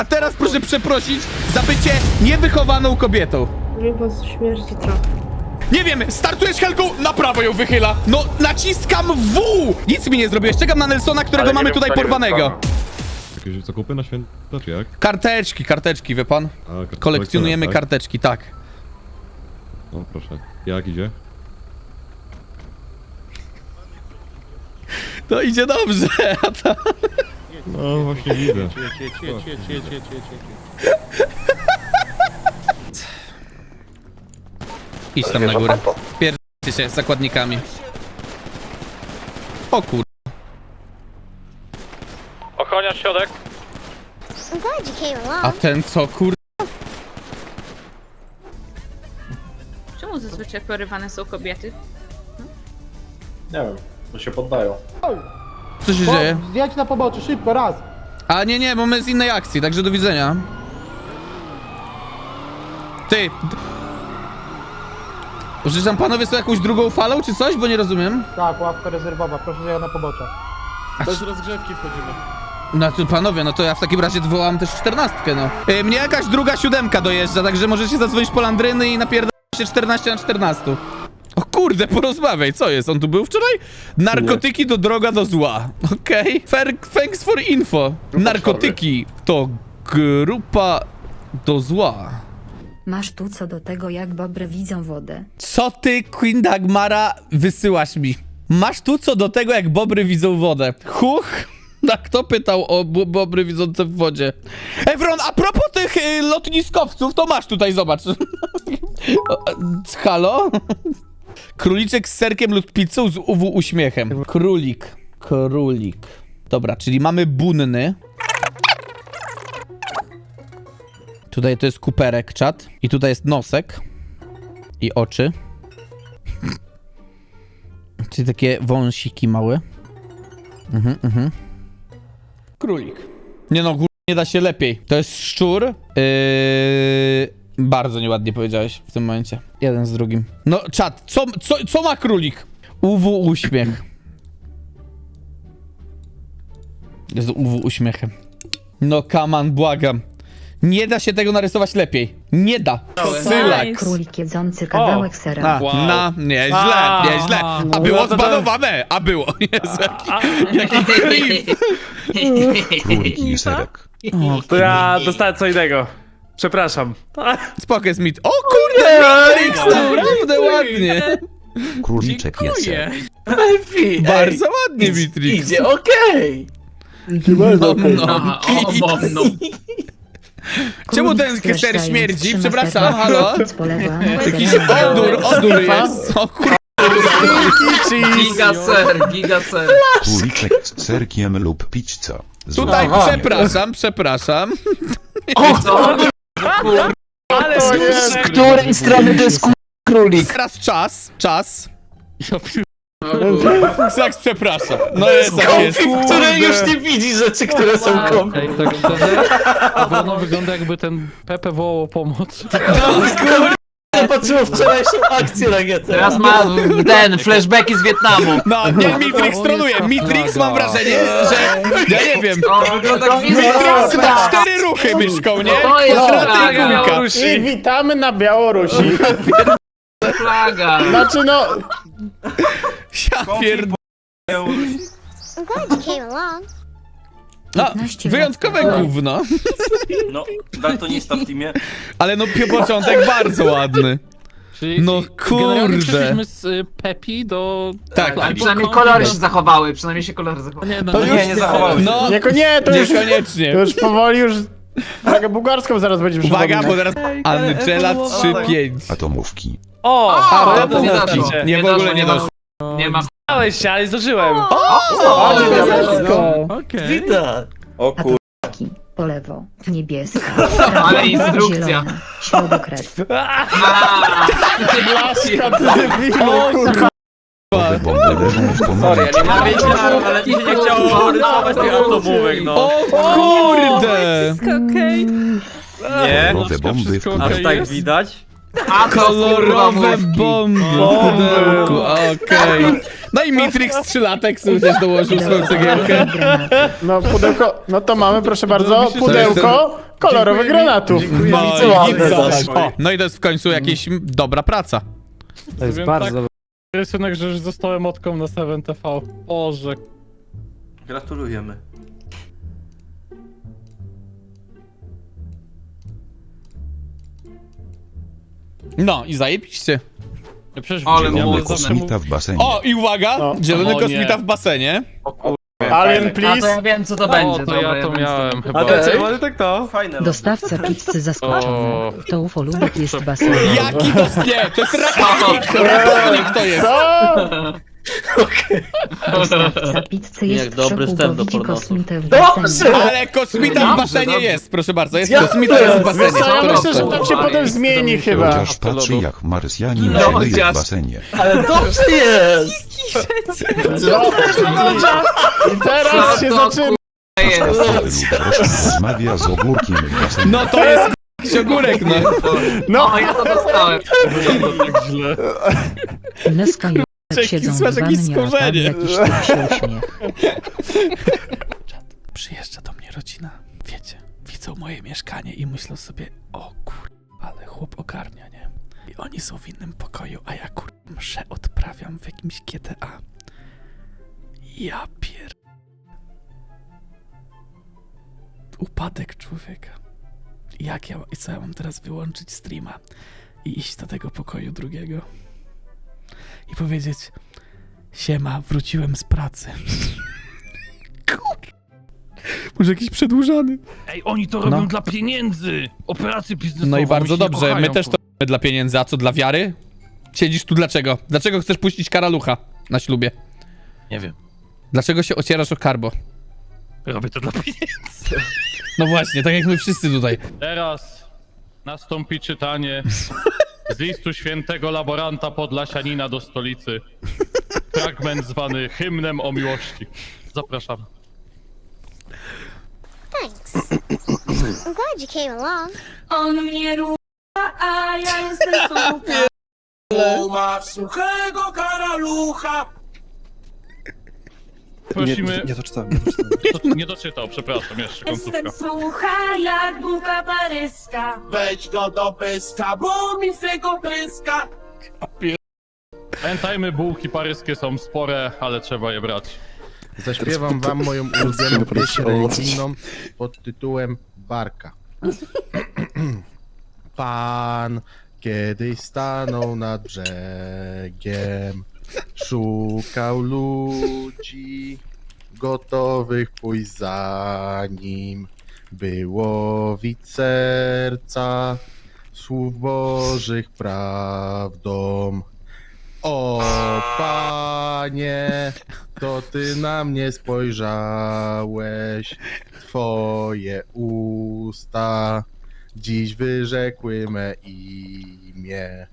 A teraz proszę przeprosić za bycie niewychowaną kobietą. Mi po śmierci trochę. Nie wiem, startujesz Helką, na prawo ją wychyla. No, naciskam W! Nic mi nie zrobiłeś, czekam na Nelsona, którego Ale nie mamy wiem, tutaj co nie porwanego. Jakieś zakupy na święta, czy jak? Karteczki, karteczki, wie pan? A, kar- Kolekcjonujemy tak? karteczki, tak. No proszę. Jak idzie? To idzie dobrze, a ta... No właśnie widzę. Idź tam na górę. Pierdźcie się z zakładnikami. O kur... Ochroniarz środek. I'm glad you came A along. ten co, kur... Czemu zazwyczaj porywane są kobiety? Nie wiem, bo się poddają. Co się dzieje? Zjedź na pobocze, szybko, raz. A nie, nie, bo my z innej akcji, także do widzenia. Ty... Że tam panowie są jakąś drugą falą, czy coś? Bo nie rozumiem. Tak, ławka rezerwowa, proszę zjechać na pobocze. Bez rozgrzewki wchodzimy. No to panowie, no to ja w takim razie wywołam też czternastkę, no. Y, mnie jakaś druga siódemka dojeżdża, także możecie zadzwonić po landryny i napierdać się 14 na 14. Kurde, porozmawiaj, co jest? On tu był wczoraj? Narkotyki to droga do zła. Okej. Okay. Thanks for info. Narkotyki to grupa do zła. Masz tu co do tego, jak bobry widzą wodę. Co ty, Queen Dagmara, wysyłasz mi? Masz tu co do tego, jak bobry widzą wodę. Huch! A kto pytał o bo- bobry widzące w wodzie? Evron, a propos tych y, lotniskowców, to masz tutaj, zobacz. Halo? Króliczek z serkiem lub pizzą z UW uśmiechem. Królik. Królik. Dobra, czyli mamy bunny. Tutaj to jest kuperek, czat. I tutaj jest nosek. I oczy. Czyli takie wąsiki małe. Mhm, mhm. Królik. Nie no, nie da się lepiej. To jest szczur. Yy... Bardzo nieładnie powiedziałeś w tym momencie. Jeden z drugim. No, czat, co, co, co ma królik? UW uśmiech. Jest UW uśmiechem. No, kaman, błagam. Nie da się tego narysować lepiej. Nie da. Sylak. Królik jedzący kawałek sera. A, no, nieźle, A, nieźle. A było zbanowane, a było. Jezu, jaki, jaki creep. Króliki serek. To ja dostałem co innego. Przepraszam. Spoko jest mit. O kurde, Matrix, naprawdę ładnie. Króliczek jest. Bardzo ładnie, Mitrix. Idzie okej. No, no. no. Czemu ten keser śmierdzi? Przepraszam, halo? Jakiś odór, odór jest. O kurde. Giga ser, giga ser. Króliczek z serkiem lub pizzą. Tutaj przepraszam, przepraszam. Ale Z której strony to jest królik? Teraz czas, czas. Saks, przepraszam. No jest tak jest. który już nie widzi rzeczy, które są kompy. Ej, tak wygląda, wygląda, wygląda jakby ten Pepe wołał o pomoc. Ja patrzyłem wczorajszą akcję na GT. Teraz ma ten, flashbacki z Wietnamu. No, nie, Mitrix troluje. Mitrix mam wrażenie, że... Ja nie wiem. O, wygląda jak Mitrix chyba cztery ruchy myszką, nie? To jest Kwadraty i flaga. I witamy na Białorusi. flaga. Znaczy no, Ja pierd... I'm glad you came along. No, 15 lat wyjątkowe temu. gówno. No, daltonista w teamie. Ale no początek bardzo ładny. Czyli No kurde. przeszliśmy z y, Pepi do... Tak, albo Przynajmniej kolory się zachowały, przynajmniej się kolory zachowały. Nie, no, To nie, już- nie zachowały. no, jako nie, to już, to niekoniecznie. już powoli już... Drogę bułgarską zaraz będzie Uwaga, bo teraz Angela 3-5. Atomówki. O, A, to, to to nie nie. Nie, w ogóle nie doszło. Nie ma. Dałeś się, ale zdążyłem. Ładnie, Białorusko. Okej. Widać. O kur... Po lewo. Niebieska. Ale instrukcja. zielona, Środokres. Blaszka, ty debilu, kurwa. Nowe bomby leżą w pomarańczy. ale mi się nie chciało rysować tych atomówek, no. O kurde! Okej. Nie? Nowe bomby w okej jest? widać? A Kolorowe bomby w pudełku, okej. No i Mitrix trzylatek sobie też dołożył swoją cegiełkę. No pudełko, no to mamy proszę bardzo, pudełko kolorowych granatów. No i ładne git zaś. zaś. O, no i to jest w końcu jakaś m, dobra praca. To jest bardzo Rysunek, że już zostałem motką na 7TV. Boże. Gratulujemy. No i zajebiście. Przecież Ale widziałem, Zielony ja zawsze kosmita w basenie. O, i uwaga! No. Zielony O nie. kosmita w basenie. Alien, please. wiem co to O, to ja to miałem chyba. Ale tak to? Fajne. Dostawca pizzy zaskoczony. O. To ufolubek jest basen. Jaki to nie, to jest ratownik! Ratownik to jest! Co? Dostawca pizzy jest Jak w dobry szoku, wstęp bo do widzi pornosu. kosmitę w Dobrze! basenie. Ale kosmita w basenie jest, proszę bardzo, jest Ja- kosmita jest w basenie. Wiesz co, ja myślę, że tam się potem zmieni chyba. Chociaż patrzy jak Marsjanin No, się chociaż. w basenie. Ale dobrze jest! I teraz się zaczyna. Cały lub rozmawia z ogórkiem w basenie. No to jest siogórek, no. No, ja to dostałem. tak i Czeki, siedzą w słyszę jakieś wannie, a tam skorzenie. jakiś typ się uśmiech. Przyjeżdża do mnie rodzina, wiecie, widzą moje mieszkanie i myślą sobie, o kur... ale chłop ogarnia, nie? I oni są w innym pokoju, a ja kur... mszę odprawiam w jakimś GTA. Ja pier... Upadek człowieka. Jak ja... I co ja mam teraz wyłączyć streama i iść do tego pokoju drugiego? I powiedzieć, siema, wróciłem z pracy. Kur... Może jakiś przedłużany. Ej, oni to robią No. dla pieniędzy! Operacje biznesowe. No i oni bardzo dobrze, kochają, my też to robimy dla pieniędzy, a co dla wiary? Siedzisz tu dlaczego? Dlaczego chcesz puścić karalucha na ślubie? Nie wiem. Dlaczego się ocierasz o karbo? Robię to dla pieniędzy. No właśnie, tak jak my wszyscy tutaj. Teraz nastąpi czytanie z listu świętego laboranta Podlasianina do stolicy. Fragment zwany hymnem o miłości. Zapraszam. Thanks. I'm glad you came along. On mnie rucha, a ja jestem super. Prosimy... Nie doczytałem, nie doczytałem. Nie doczytał, przepraszam, jeszcze końcówka. sucha jak buka paryska. Pamiętajmy, bułki paryskie są spore, ale trzeba je brać. Zaśpiewam wam moją ulubioną pieśń religijną pod tytułem Barka. Pan kiedyś stanął nad brzegiem, szukał ludzi gotowych pójść za nim, by łowić serca słów Bożych prawdą. O panie, to ty na mnie spojrzałeś, twoje usta dziś wyrzekły me imię.